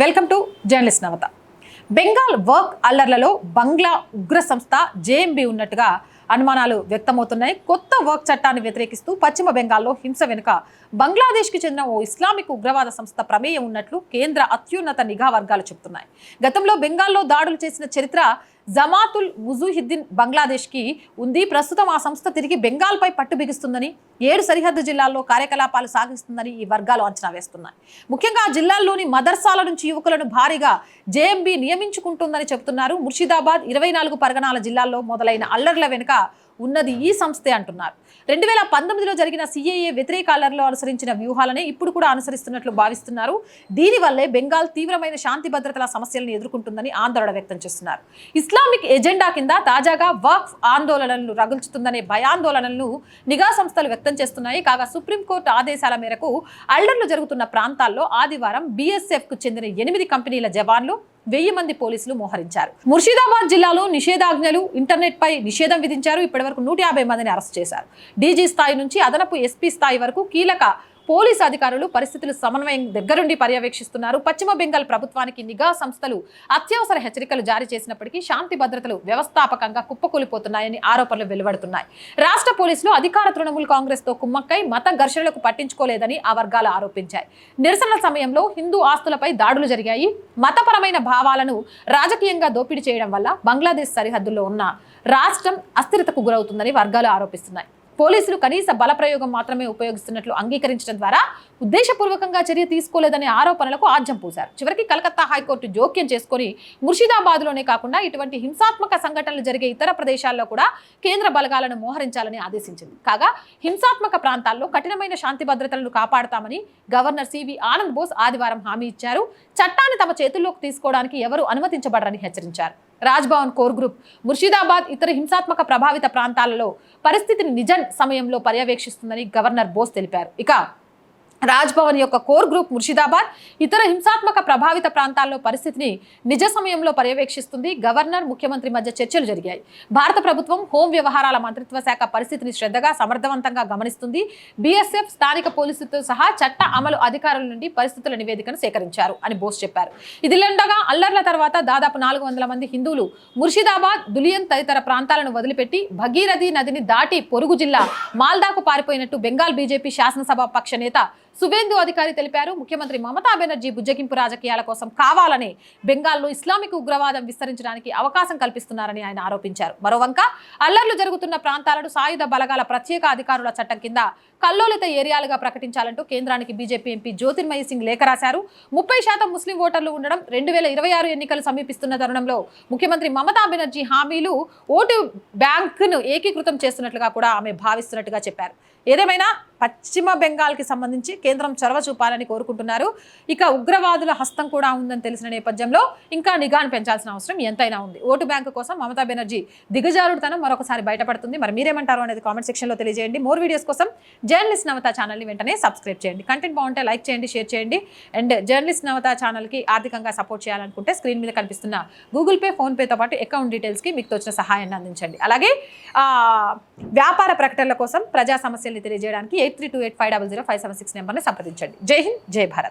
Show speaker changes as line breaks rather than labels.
Welcome to journalist Navata. Bengal work అల్లర్లలో బంగ్లా ఉగ్ర సంస్థ జేఎంబీ ఉన్నట్టుగా అనుమానాలు వ్యక్తమవుతున్నాయి. కొత్త వర్క్ చట్టాన్ని వ్యతిరేకిస్తూ పశ్చిమ బెంగాల్లో హింస వెనుక బంగ్లాదేశ్కి చెందిన ఓ ఇస్లామిక్ ఉగ్రవాద సంస్థ ప్రమేయం ఉన్నట్లు కేంద్ర అత్యున్నత నిఘా వర్గాలు చెబుతున్నాయి. గతంలో బెంగాల్లో దాడులు చేసిన చరిత్ర జమాతుల్ ముజుహిద్దీన్ బంగ్లాదేశ్కి ఉంది. ప్రస్తుతం ఆ సంస్థ తిరిగి బెంగాల్పై పట్టు బిగిస్తుందని ఏడు సరిహద్దు జిల్లాల్లో కార్యకలాపాలు సాగిస్తుందని ఈ వర్గాలు అంచనా వేస్తున్నాయి. ముఖ్యంగా ఆ జిల్లాల్లోని మదర్సాల నుంచి యువకులను భారీగా జేఎంబీ నియమించుకుంటుందని చెబుతున్నారు. ముర్షిదాబాద్ ఇరవై నాలుగు పరగణాల జిల్లాల్లో మొదలైన అల్లర్ల వెనుక ఉన్నది ఈ సంస్థే అంటున్నారు. రెండు వేల పంతొమ్మిదిలో జరిగిన సిఏఏ వ్యతిరేక అనుసరించిన వ్యూహాలనే ఇప్పుడు కూడా అనుసరిస్తున్నట్లు భావిస్తున్నారు. దీనివల్లే బెంగాల్ తీవ్రమైన శాంతి భద్రతల సమస్యలను ఎదుర్కొంటుందని ఆందోళన వ్యక్తం చేస్తున్నారు. ఇస్లామిక్ ఎజెండా కింద తాజాగా వక్ఫ్ ఆందోళనలు రగుల్చుతుందనే భయాందోళనలను నిఘా సంస్థలు వ్యక్తం చేస్తున్నాయి. కాగా సుప్రీంకోర్టు ఆదేశాల మేరకు అల్లర్లు జరుగుతున్న ప్రాంతాల్లో ఆదివారం బీఎస్ఎఫ్కు చెందిన ఎనిమిది కంపెనీల జవాన్లు వెయ్యి మంది పోలీసులు మోహరించారు. ముర్షిదాబాద్ జిల్లాలో నిషేధాజ్ఞలు ఇంటర్నెట్ పై నిషేధం విధించారు. ఇప్పటి వరకు నూట యాభై మందిని అరెస్ట్ చేశారు. డీజీ స్థాయి నుంచి అదనపు ఎస్పీ స్థాయి వరకు కీలక పోలీసు అధికారులు పరిస్థితులు సమన్వయం దగ్గరుండి పర్యవేక్షిస్తున్నారు. పశ్చిమ బెంగాల్ ప్రభుత్వానికి నిఘా సంస్థలు అత్యవసర హెచ్చరికలు జారీ చేసినప్పటికీ శాంతి భద్రతలు వ్యవస్థాపకంగా కుప్పకూలిపోతున్నాయని ఆరోపణలు వెలువడుతున్నాయి. రాష్ట్ర పోలీసులు అధికార తృణమూల్ కాంగ్రెస్తో కుమ్మక్కై మత ఘర్షణలకు పట్టించుకోలేదని ఆ వర్గాలు ఆరోపించాయి. నిరసనల సమయంలో హిందూ ఆస్తులపై దాడులు జరిగాయి. మతపరమైన భావాలను రాజకీయంగా దోపిడీ చేయడం వల్ల బంగ్లాదేశ్ సరిహద్దుల్లో ఉన్న రాష్ట్రం అస్థిరతకు గురవుతుందని వర్గాలు ఆరోపిస్తున్నాయి. పోలీసులు కనీస బలప్రయోగం మాత్రమే ఉపయోగిస్తున్నట్లు అంగీకరించడం ద్వారా ఉద్దేశపూర్వకంగా చర్య తీసుకోలేదనే ఆరోపణలకు ఆజ్యం పూశారు. చివరికి కలకత్తా హైకోర్టు జోక్యం చేసుకుని ముర్షిదాబాద్లోనే కాకుండా ఇటువంటి హింసాత్మక సంఘటనలు జరిగే ఇతర ప్రదేశాల్లో కూడా కేంద్ర బలగాలను మోహరించాలని ఆదేశించింది. కాగా హింసాత్మక ప్రాంతాల్లో కఠినమైన శాంతి భద్రతలను కాపాడతామని governor C V Anand Bose ఆదివారం హామీ ఇచ్చారు. చట్టాన్ని తమ చేతుల్లోకి తీసుకోవడానికి ఎవరు అనుమతించబడరని హెచ్చరించారు. రాజ్భవన్ కోర్ గ్రూప్ ముర్షిదాబాద్ ఇతర హింసాత్మక ప్రభావిత ప్రాంతాలలో పరిస్థితిని నిజ సమయంలో పర్యవేక్షిస్తుందని గవర్నర్ బోస్ తెలిపారు. ఇక రాజ్భవన్ యొక్క కోర్ గ్రూప్ ముర్షిదాబాద్ ఇతర హింసాత్మక ప్రభావిత ప్రాంతాల్లో పరిస్థితిని నిజ సమయంలో పర్యవేక్షిస్తుంది. గవర్నర్ ముఖ్యమంత్రి మధ్య చర్చలు జరిగాయి. భారత ప్రభుత్వం హోం వ్యవహారాల మంత్రిత్వ శాఖ పరిస్థితిని శ్రద్ధగా సమర్థవంతంగా గమనిస్తుంది. బీఎస్ఎఫ్ స్థానిక పోలీసులతో సహా చట్ట అమలు అధికారుల నుండి పరిస్థితుల నివేదికను సేకరించారు అని బోస్ చెప్పారు. ఇదిలండగా అల్లర్ల తర్వాత దాదాపు నాలుగు వందల మంది హిందువులు ముర్షిదాబాద్ దులియన్ తదితర ప్రాంతాలను వదిలిపెట్టి భగీరథి నదిని దాటి పొరుగు జిల్లా మాల్దాకు పారిపోయినట్టు బెంగాల్ బీజేపీ శాసనసభ పక్ష నేత సువేందు అధికారి తెలిపారు ముఖ్యమంత్రి మమతా బెనర్జీ బుజ్జగింపు రాజకీయాల కోసం కావాలని బెంగాల్లో ఇస్లామిక్ ఉగ్రవాదం విస్తరించడానికి అవకాశం కల్పిస్తున్నారని ఆయన ఆరోపించారు. మరోవంక అల్లర్లు జరుగుతున్న ప్రాంతాలను సాయుధ బలగాల ప్రత్యేక అధికారుల చట్టం కింద కల్లోలిత ఏరియాలుగా ప్రకటించాలంటూ కేంద్రానికి బీజేపీ ఎంపీ జ్యోతిర్మయ సింగ్ లేఖ రాశారు. ముప్పై శాతం ముస్లిం ఓటర్లు ఉండడం రెండు వేల ఇరవై ఆరు ఎన్నికలు సమీపిస్తున్న తరుణంలో ముఖ్యమంత్రి మమతా బెనర్జీ హామీలు ఓటు బ్యాంకును ఏకీకృతం చేస్తున్నట్లుగా కూడా ఆమె భావిస్తున్నట్టుగా చెప్పారు. ఏదేమైనా పశ్చిమ బెంగాల్కి సంబంధించి కేంద్రం చొరవ చూపాలని కోరుకుంటున్నారు. ఇక ఉగ్రవాదుల హస్తం కూడా ఉందని తెలిసిన నేపథ్యంలో ఇంకా నిఘాను పెంచాల్సిన అవసరం ఎంతైనా ఉంది. ఓటు బ్యాంకు కోసం మమతా బెనర్జీ దిగజారుడుతనం మరొకసారి బయటపడుతుంది. మరి మీరేమంటారు అనేది కామెంట్ సెక్షన్లో తెలియజేయండి. మోర్ వీడియోస్ కోసం జర్నలిస్ట్ నవత ఛానల్ని వెంటనే సబ్స్క్రైబ్ చేయండి. కంటెంట్ బాగుంటే లైక్ చేయండి షేర్ చేయండి. అండ్ జర్నలిస్ట్ నవత ఛానల్కి ఆర్థికంగా సపోర్ట్ చేయాలనుకుంటే స్క్రీన్ మీద కనిపిస్తున్న గూగుల్ పే ఫోన్పేతో పాటు అకౌంట్ డీటెయిల్స్కి మీకు తోచిన సహాయాన్ని అందించండి. అలాగే వ్యాపార ప్రకటనల కోసం ప్రజా సమస్యల్ని తెలియజేయడానికి eight three two eight five double zero five seven six నెంబర్ని సంప్రదించండి. జై హింద్ జై భారత్.